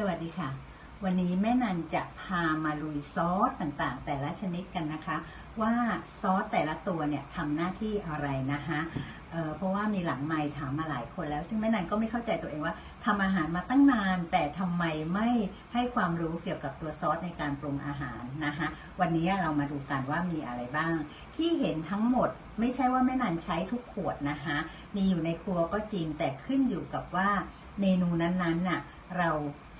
สวัสดีค่ะ วันนี้แม่นันจะพามาลุยซอสต่างๆ แต่ละชนิดกันนะคะ ว่าซอสแต่ละตัวเนี่ยทำหน้าที่อะไรนะคะเเพราะว่ามีหลังไมค์ถามมาหลายคนแล้ว ซึ่งแม่นันก็ไม่เข้าใจตัวเองว่าทำอาหารมาตั้งนาน แต่ทำไมไม่ให้ความรู้เกี่ยวกับตัวซอสในการปรุงอาหารนะคะวันนี้เรามาดูกันว่ามีอะไรบ้าง ที่เห็นทั้งหมดไม่ใช่ว่าแม่นันใช้ทุกขวดนะคะมีอยู่ในครัวก็จริงแต่ขึ้นอยู่กับว่าเมนูนั้นๆน่ะ เรา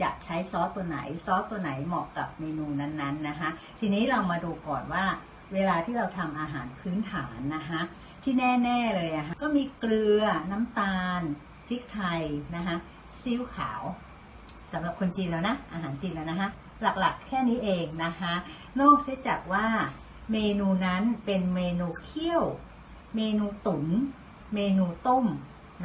จะใช้ซอสตัวไหน ซอสตัวไหนเหมาะกับเมนูนั้นๆนะคะ ทีนี้เรามาดูก่อนว่า เวลาที่เราทำอาหารพื้นฐานนะคะที่แน่ๆเลยอะคะก็มีเกลือน้ำตาลพริกไทยนะคะซีอิ๊วขาวสำหรับคนจีนแล้วนะ อาหารจีนแล้วนะคะ หลักๆ แค่นี้เองนะคะ นอกเสียจากว่าเมนูนั้นเป็นเมนูเคี่ยว เมนูตุ๋นเมนูต้ม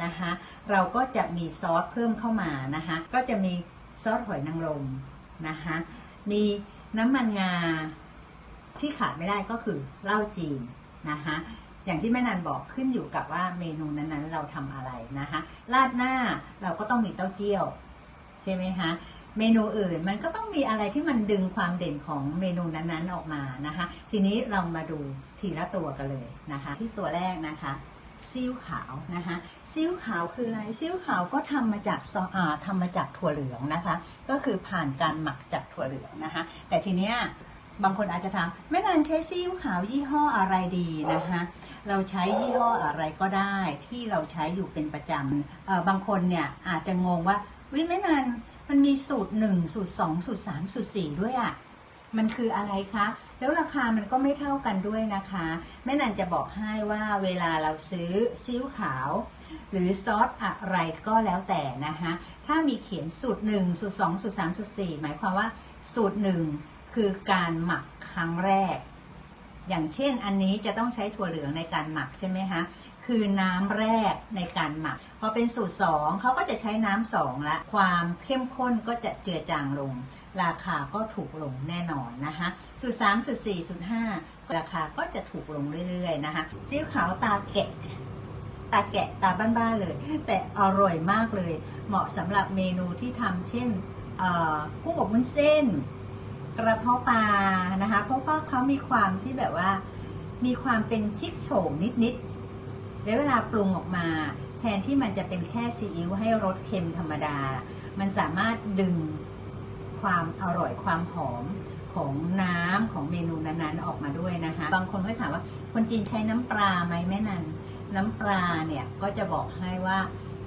นะคะเราก็จะมีซอสเพิ่มเข้ามานะคะก็จะมีซอสหอยนางรมนะคะมีน้ำมันงาที่ขาดไม่ได้ก็คือเหล้าจีนนะคะอย่างที่แม่นันบอกขึ้นอยู่กับว่าเมนูนั้นๆ เราทำอะไรนะคะราดหน้าเราก็ต้องมีเต้าเจี้ยวใช่ไหมคะเมนูอื่นมันก็ต้องมีอะไรที่มันดึงความเด่นของเมนูนั้นๆออกมานะคะ ทีนี้เรามาดูทีละตัวกันเลยนะคะ ที่ตัวแรกนะคะ ซีอิ๊วขาวนะคะซีอิ๊วขาวคืออะไรซีอิ๊วขาวก็ทำมาจากซออาทำมาจากถั่วเหลืองนะคะ ก็คือผ่านการหมักจากถั่วเหลืองนะคะ แต่ทีเนี้ยบางคนอาจจะถามแม่นันใช้ซีอิ๊วขาวยี่ห้ออะไรดีนะคะเราใช้ยี่ห้ออะไรก็ได้ที่เราใช้อยู่เป็นประจำบางคนเนี่ยอาจจะงงว่าวิแม่นันมันมีสูตร 1 สูตร 2 สูตร 3 สูตร 4 ด้วยอะ่ะมันคืออะไรคะ แล้วราคามันก็ไม่เท่ากันด้วยนะคะแม่นันจะบอกให้ว่าเวลาเราซื้อซีอิ๊วขาว หรือซอสอะไรก็แล้วแต่นะคะถ้ามีเขียนสูตร 1 สูตร 2 สูตร 3 สูตร 4 หมายความว่าสูตร 1 คือการหมักครั้งแรก อย่างเช่นอันนี้จะต้องใช้ถั่วเหลืองในการหมักใช่ไหมคะ คือน้ำแรกในการหมัก พอเป็นสูตร 2 เขาก็จะใช้น้ำสองละ ความเข้มข้นก็จะเจือจางลง ราคาก็ถูกลงแน่นอนนะคะสูตร 3 สูตร 4 สูตร 5 ราคาก็จะถูกลงเรื่อยๆนะคะซีอิ๊วขาวตาแกะตาแกะตาบ้านๆเลย แต่อร่อยมากเลย เหมาะสำหรับเมนูที่ทำเช่นเอ่อกุ้งอบวุ้นเส้น กระเพาะปลานะคะเพราะว่าเขามีความที่แบบว่า มีความเป็นชิคโฉมนิดๆ แล้วเวลาปรุงออกมา แทนที่มันจะเป็นแค่ซีอิ๊วให้รสเค็มธรรมดา มันสามารถดึงความอร่อยความหอมของน้ำของเมนูนั้นๆออกมาด้วยนะคะ บางคนก็ถามว่าคนจีนใช้น้ำปลาไหมแม่นันน้ำปลาเนี่ยก็จะบอกให้ว่า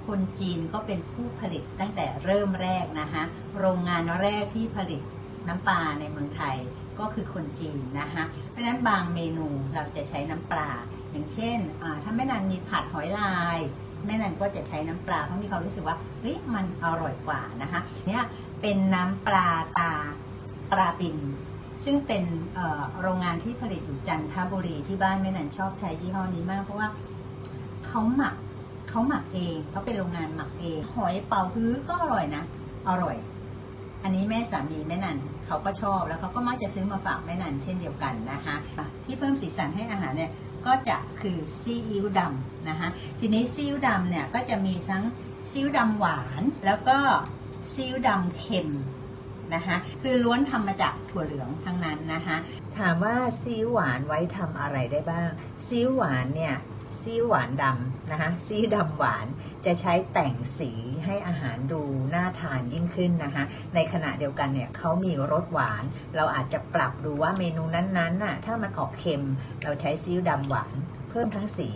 คนจีนก็เป็นผู้ผลิตตั้งแต่เริ่มแรกนะคะโรงงานแรกที่ผลิตน้ำปลาในเมืองไทยก็คือคนจีนนะคะเพราะฉะนั้นบางเมนูเราจะใช้น้ำปลา อย่างเช่นถ้าแม่นันมีผัดหอยลาย แม่นันก็จะใช้น้ำปลาเพราะมีความรู้สึกว่าเฮ้ยมันอร่อยกว่านะคะเนี่ยเป็นน้ำปลาตาปลาปินซึ่งเป็นโรงงานที่ผลิตอยู่จันทบุรีที่บ้านแม่นันชอบใช้ยี่ห้อนี้มาก เพราะว่าเขาหมักเขาหมักเองเขาเป็นโรงงานหมักเอง หอยเป่าฮื้อก็อร่อยนะ อร่อย อันนี้แม่สามีแม่นันเขาก็ชอบแล้วเขาก็มักจะซื้อมาฝากแม่นันเช่นเดียวกันนะคะที่เพิ่มสีสันให้อาหารเนี่ย ก็จะคือซีอิ๊วดำนะคะทีนี้ซีอิ๊วดำเนี่ยก็จะมีทั้งซีอิ๊วดำหวาน แล้วก็ซีอิ๊วดำเค็มนะคะคือล้วนทำมาจากถั่วเหลืองทั้งนั้นนะคะถามว่าซีอิ๊วหวานไว้ทำอะไรได้บ้างซีอิ๊วหวานเนี่ย ซีอิ๊วหวานดำนะคะซีดำหวานจะใช้แต่งสีให้อาหารดูน่าทานยิ่งขึ้นนะคะในขณะเดียวกันเนี่ยเขามีรสหวาน เราอาจจะปรับดูว่าเมนูนั้นๆน่ะถ้ามันออกเค็มเราใช้ซีอิ๊วดำหวาน เพิ่มทั้งสี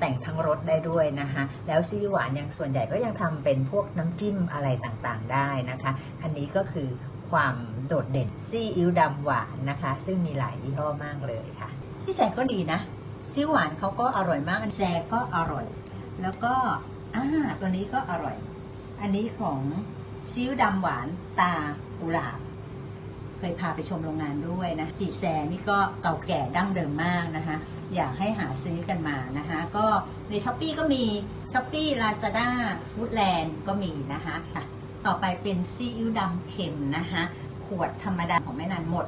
แต่งทั้งรสได้ด้วยนะคะแล้วซีอิ๊วหวานยังส่วนใหญ่ก็ยังทำเป็นพวกน้ำจิ้มอะไรต่างๆ ได้นะคะ อันนี้ก็คือความโดดเด่นซีอิ๊วดำหวานนะคะ ซึ่งมีหลายยี่ห้อมากเลยค่ะ ที่แสก็ดีนะ ซีอิ๊วหวานเขาก็อร่อยมาก อันแซก็อร่อย แล้วก็อ่าตัวนี้ก็อร่อย อันนี้ของซีอิ๊วดำหวานตากุหลาบเคยพาไปชมโรงงานด้วยนะ จีแซนี่ก็เก่าแก่ดั้งเดิมมากนะคะอยากให้หาซื้อกันมานะคะ ก็ในช้อปปีก็มีช้อปปี้ลาซาด้าฟู้ดแลนด์ก็มีนะคะต่อไปเป็นซีอิ๊วดำเค็มนะคะขวดธรรมดาของแม่นันหมด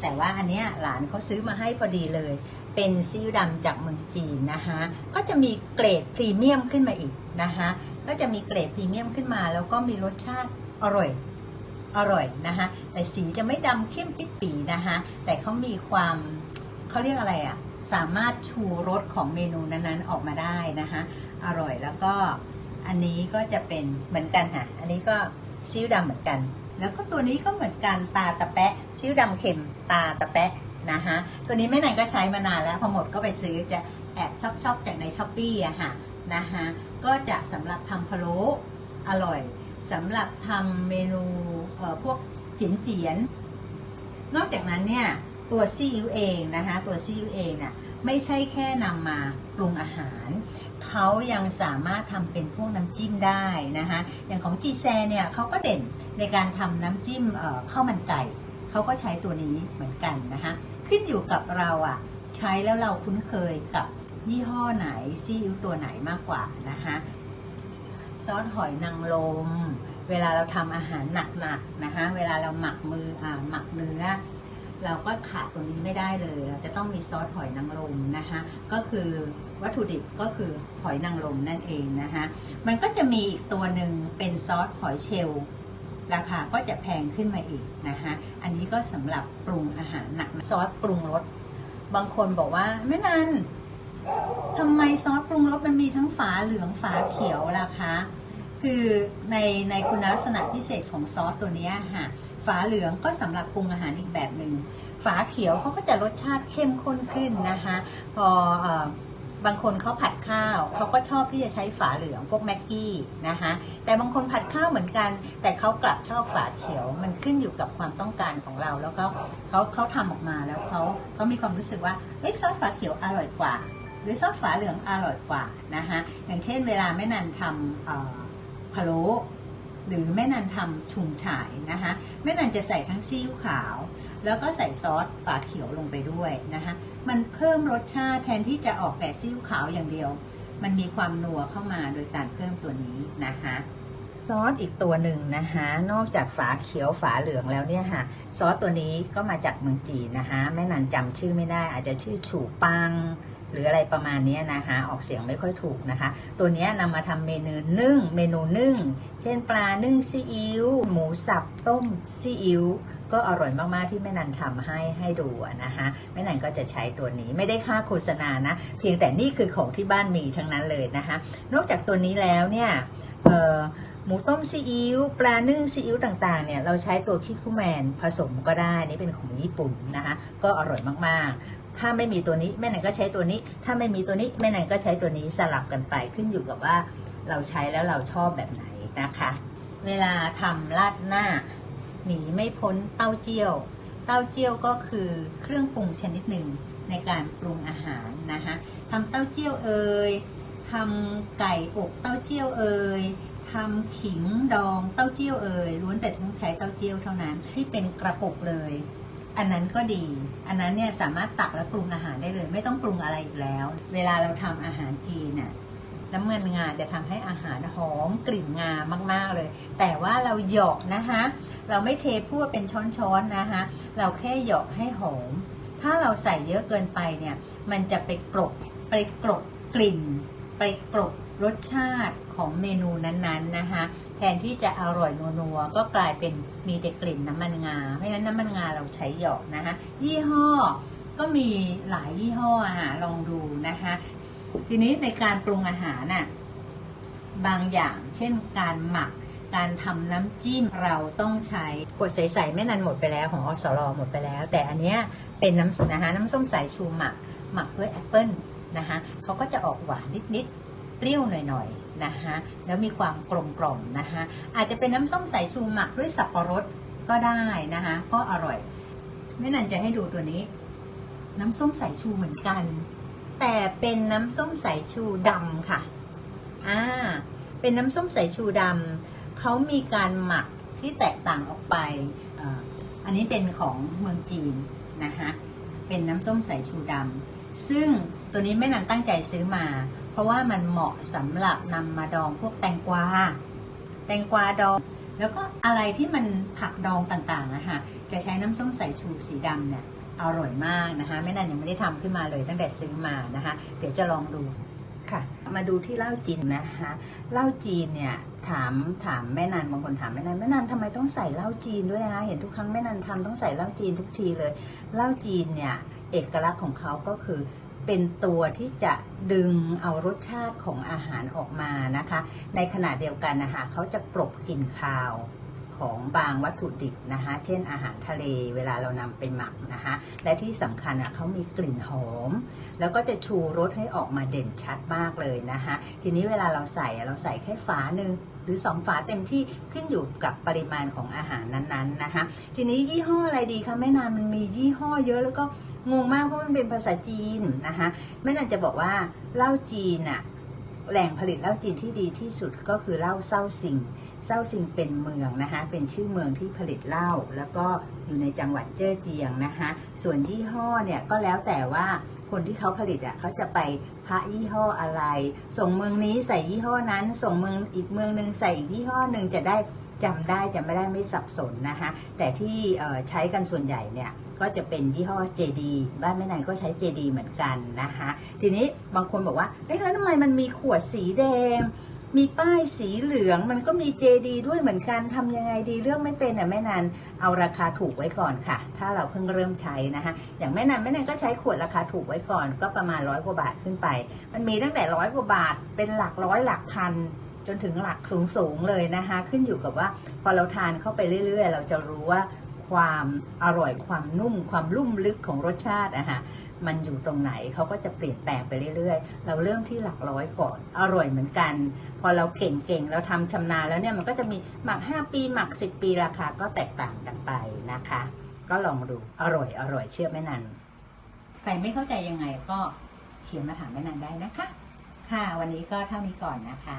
แต่ว่าอันเนี้ยหลานเขาซื้อมาให้พอดีเลย เป็นซีอิ๊วดำจากเมืองจีนนะคะก็จะมีเกรดพรีเมียมขึ้นมาอีกนะคะก็จะมีเกรดพรีเมียมขึ้นมา แล้วก็มีรสชาติอร่อยอร่อยนะคะแต่สีจะไม่ดำเข้มปิดปีนะคะแต่เขามีความเขาเรียกอะไรอะ่ะสามารถชูรสของเมนูนั้นๆออกมาได้นะคะอร่อยแล้วก็อันนี้ก็จะเป็นเหมือนกันค่ะ อันนี้ก็ซีอิ๊วดำเหมือนกัน แล้วก็ตัวนี้ก็เหมือนกันตาตะแปะซีอิ๊วดำเค็มตาตะแปะ นะคะตัวนี้แม่นันก็ใช้มานานแล้วพอหมดก็ไปซื้อจะแอบชอบชอบจากในช้อปปี้อะค่ะนะคะก็จะสำหรับทำพะโล้อร่อยสำหรับทำเมนูเอ่อพวกจินเจียน นอกจากนั้นเนี่ยตัวซีอิ๊วเองนะคะตัวซีอิ๊วเองน่ะไม่ใช่แค่นำมาปรุงอาหาร เขายังสามารถทำเป็นพวกน้ำจิ้มได้นะคะอย่างของจีแซเนี่ยเขาก็เด่นในการทำน้ำจิ้มข้าวมันไก่เขาก็ใช้ตัวนี้เหมือนกันนะคะ ขึ้นอยู่กับเราอะใช้แล้วเราคุ้นเคยกับยี่ห้อไหนซีอิ๊วตัวไหนมากกว่านะคะซอสหอยนางรมเวลาเราทำอาหารหนักๆนะคะเวลาเราหมักมืออ่าหมักเนื้อเราก็ขาดตัวนี้ไม่ได้เลย เราจะต้องมีซอสหอยนางรมนะคะก็คือวัตถุดิบก็คือหอยนางรมนั่นเองนะคะมันก็จะมีอีกตัวหนึ่งเป็นซอสหอยเชลล์ ราคาก็จะแพงขึ้นมาอีกนะคะอันนี้ก็สำหรับปรุงอาหารหนักซอสปรุงรสบางคนบอกว่าแม่นันทำไมซอสปรุงรสมันมีทั้งฝาเหลืองฝาเขียวล่ะคะคือในในคุณลักษณะพิเศษของซอสตัวนี้ค่ะฝาเหลืองก็สำหรับปรุงอาหารอีกแบบหนึ่งฝาเขียวเขาก็จะรสชาติเข้มข้นขึ้นนะคะ พออ บางคนเขาผัดข้าวเขาก็ชอบที่จะใช้ฝาเหลืองพวกแม็กกี้นะคะแต่บางคนผัดข้าวเหมือนกัน แต่เขากลับชอบฝาเขียว มันขึ้นอยู่กับความต้องการของเรา แล้วเขาเขาเขาทำออกมาแล้วเขาเขามีความรู้สึกว่าเอ้ยซอสฝาเขียวอร่อยกว่า หรือซอสฝาเหลืองอร่อยกว่านะคะอย่างเช่น เวลาแม่นันทำพะโล้หรือแม่นันทำชุมฉ่ายนะคะแม่นันจะใส่ทั้งซีอิ๊วขาว แล้วก็ใส่ซอสฝาเขียวลงไปด้วยนะคะ มันเพิ่มรสชาติแทนที่จะออกแต่ซีอิ๊วขาวอย่างเดียว มันมีความนัวเข้ามาโดยการเพิ่มตัวนี้นะคะซอสอีกตัวหนึ่งนะคะนอกจากฝาเขียวฝาเหลืองแล้วเนี่ยค่ะซอสตัวนี้ก็มาจากเมืองจีนนะคะแม่นันจำชื่อไม่ได้อาจจะชื่อฉูปัง หรืออะไรประมาณนี้นะคะออกเสียงไม่ค่อยถูกนะคะ ตัวนี้นำมาทำเมนูนึ่ง เมนูนึ่ง เช่นปลานึ่งซีอิ๊วหมูสับต้มซีอิ๊วก็อร่อยมาก ๆ ที่แม่นันทำให้ให้ดูนะคะแม่นันก็จะใช้ตัวนี้ไม่ได้ค่าโฆษณานะ เพียงแต่นี่คือของที่บ้านมีทั้งนั้นเลยนะคะ นอกจากตัวนี้แล้วเนี่ยหมูต้มซีอิ๊วปลานึ่งซีอิ๊วต่างๆเนี่ยเราใช้ตัวคิคุแมนผสมก็ได้นี่เป็นของญี่ปุ่นนะคะก็อร่อยมากๆ ถ้าไม่มีตัวนี้แม่นันก็ใช้ตัวนี้ ถ้าไม่มีตัวนี้แม่นันก็ใช้ตัวนี้สลับกันไปขึ้นอยู่กับว่าเราใช้แล้วเราชอบแบบไหนนะคะ เวลาทำราดหน้า หนีไม่พ้นเต้าเจี้ยว เต้าเจี้ยวก็คือเครื่องปรุงชนิดหนึ่งในการปรุงอาหารนะคะทำเต้าเจี้ยวเอ่ยทำไก่อบเต้าเจี้ยวเอ่ยทำขิงดองเต้าเจี้ยวเอ่ยล้วนแต่ต้องใช้เต้าเจี้ยวเท่านั้นที่เป็นกระปุกเลย อันนั้นก็ดี อันนั้นเนี่ยสามารถตักและปรุงอาหารได้เลย ไม่ต้องปรุงอะไรอีกแล้ว เวลาเราทำอาหารจีนน่ะน้ำมันงาจะทำให้อาหารหอมกลิ่นงามาก ๆเลย แต่ว่าเราเหยาะนะคะเราไม่เทพูดเป็นช้อนๆนะคะเราแค่เหยาะให้หอม ถ้าเราใส่เยอะเกินไปเนี่ย มันจะไปกรบไปกรบกลิ่น ไปกรบรสชาติของเมนูนั้นๆนะคะ แทนที่จะอร่อยนัวๆก็กลายเป็นมีแต่กลิ่นน้ำมันงา เพราะฉะนั้นน้ำมันงาเราใช้หยาะนะคะ ยี่ห้อก็มีหลายยี่ห้ออะค่ะลองดูนะคะ ทีนี้ในการปรุงอาหารน่ะบางอย่างเช่นการหมักการทำน้ำจิ้มเราต้องใช้ขวดใสๆไม่นานหมดไปแล้วของอสรหมดไปแล้ว แต่อันเนี้ยเป็นน้ำส้มนะคะน้ำส้มสายชูหมัก หมักด้วยแอปเปิ้ล นะคะเขาก็จะออกหวานนิดๆเปรี้ยวหน่อยๆนะคะแล้วมีความกลมกล่อมนะคะอาจจะเป็นน้ำส้มสายชูหมักด้วยสับปะรดก็ได้นะคะก็อร่อยแม่นันจะให้ดูตัวนี้ น้ำส้มสายชูเหมือนกัน แต่เป็นน้ำส้มสายชูดำค่ะอ่าเป็นน้ำส้มสายชูดำเขามีการหมักที่แตกต่างออกไปอันนี้เป็นของเมืองจีนนะคะเป็นน้ำส้มสายชูดำซึ่ง ตัวนี้แม่นันตั้งใจซื้อมา เพราะว่ามันเหมาะสำหรับนำมาดองพวกแตงกวา แตงกวาดอง แล้วก็อะไรที่มันผักดองต่างๆนะคะจะใช้น้ำส้มสายชูสีดำเนี่ยอร่อยมากนะคะแม่นันยังไม่ได้ทำขึ้นมาเลยตั้งแต่ซื้อมานะคะ เดี๋ยวจะลองดูค่ะ มาดูที่เหล้าจีนนะคะเหล้าจีนเนี่ยถามถามแม่นันบางคนถามแม่นันแม่นันทำไมต้องใส่เหล้าจีนด้วยคะเห็นทุกครั้งแม่นันทำต้องใส่เหล้าจีนทุกทีเลยเหล้าจีนเนี่ยเอกลักษณ์ของเขาก็คือ เป็นตัวที่จะดึงเอารสชาติของอาหารออกมานะคะ ในขณะเดียวกันนะคะเขาจะกลบกลิ่นคาวของบางวัตถุดิบนะคะ เช่นอาหารทะเลเวลาเรานำไปหมักนะคะ และที่สำคัญอะเขามีกลิ่นหอม แล้วก็จะชูรสให้ออกมาเด่นชัดมากเลยนะคะ ทีนี้เวลาเราใส่เราใส่แค่ฝาหนึ่งหรือสองฝาเต็มที่ขึ้นอยู่กับปริมาณของอาหารนั้นๆนะคะ ทีนี้ยี่ห้ออะไรดีคะแม่นานมันมียี่ห้อเยอะแล้วก็ งงมากเพราะมันเป็นภาษาจีนนะคะแม่นานจะบอกว่าเหล้าจีนอะแหล่งผลิตเหล้าจีนที่ดีที่สุดก็คือเหล้าเซาซิงเซาซิงเป็นเมืองนะคะ เป็นชื่อเมืองที่ผลิตเหล้าแล้วก็อยู่ในจังหวัดเจ้อเจียงนะคะ ส่วนยี่ห้อเนี่ยก็แล้วแต่ว่าคนที่เขาผลิตอะเขาจะไปพระยี่ห้ออะไร ส่งเมืองนี้ใส่ยี่ห้อนั้น ส่งเมืองอีกเมืองหนึ่งใส่อีกยี่ห้อหนึ่งจะได้จำได้จะไม่ได้ไม่สับสนนะคะ แต่ที่ใช้กันส่วนใหญ่เนี่ย ก็จะเป็นยี่ห้อ JD บ้านแม่นายก็ใช้ JD เหมือนกันนะคะ ทีนี้บางคนบอกว่าเอ๊ะแล้วทำไมมันมีขวดสีแดง มีป้ายสีเหลืองมันก็มี JD ด้วยเหมือนกันทำยังไงดีเรื่องไม่เป็นอะแม่นันเอาราคาถูกไว้ก่อนค่ะ ถ้าเราเพิ่งเริ่มใช้นะคะอย่างแม่นันแม่นันก็ใช้ขวดราคาถูกไว้ก่อน ก็ประมาณร้อยกว่าบาทขึ้นไป มันมีตั้งแต่ร้อยกว่าบาทเป็นหลักร้อยหลักพันจนถึงหลักสูงๆเลยนะคะ ขึ้นอยู่กับว่าพอเราทานเข้าไปเรื่อย ๆ เราจะรู้ว่า ความอร่อยความนุ่ม ความลุ่มลึกของรสชาติอะฮะมันอยู่ตรงไหนเขาก็จะเปลี่ยนแปลงไปเรื่อยๆ เราเริ่มที่หลักร้อยก่อนอร่อยเหมือนกัน พอเราเก่งๆ เราทำชำนาญแล้วเนี่ยมันก็จะมีหมัก 5 ปีหมัก 10 ปีราคาก็แตกต่างกันไปนะคะ ก็ลองดูอร่อยอร่อยเชื่อแม่นันใครไม่เข้าใจยังไงก็เขียนมาถามแม่นันได้นะคะ ค่ะวันนี้ก็เท่านี้ก่อนนะคะ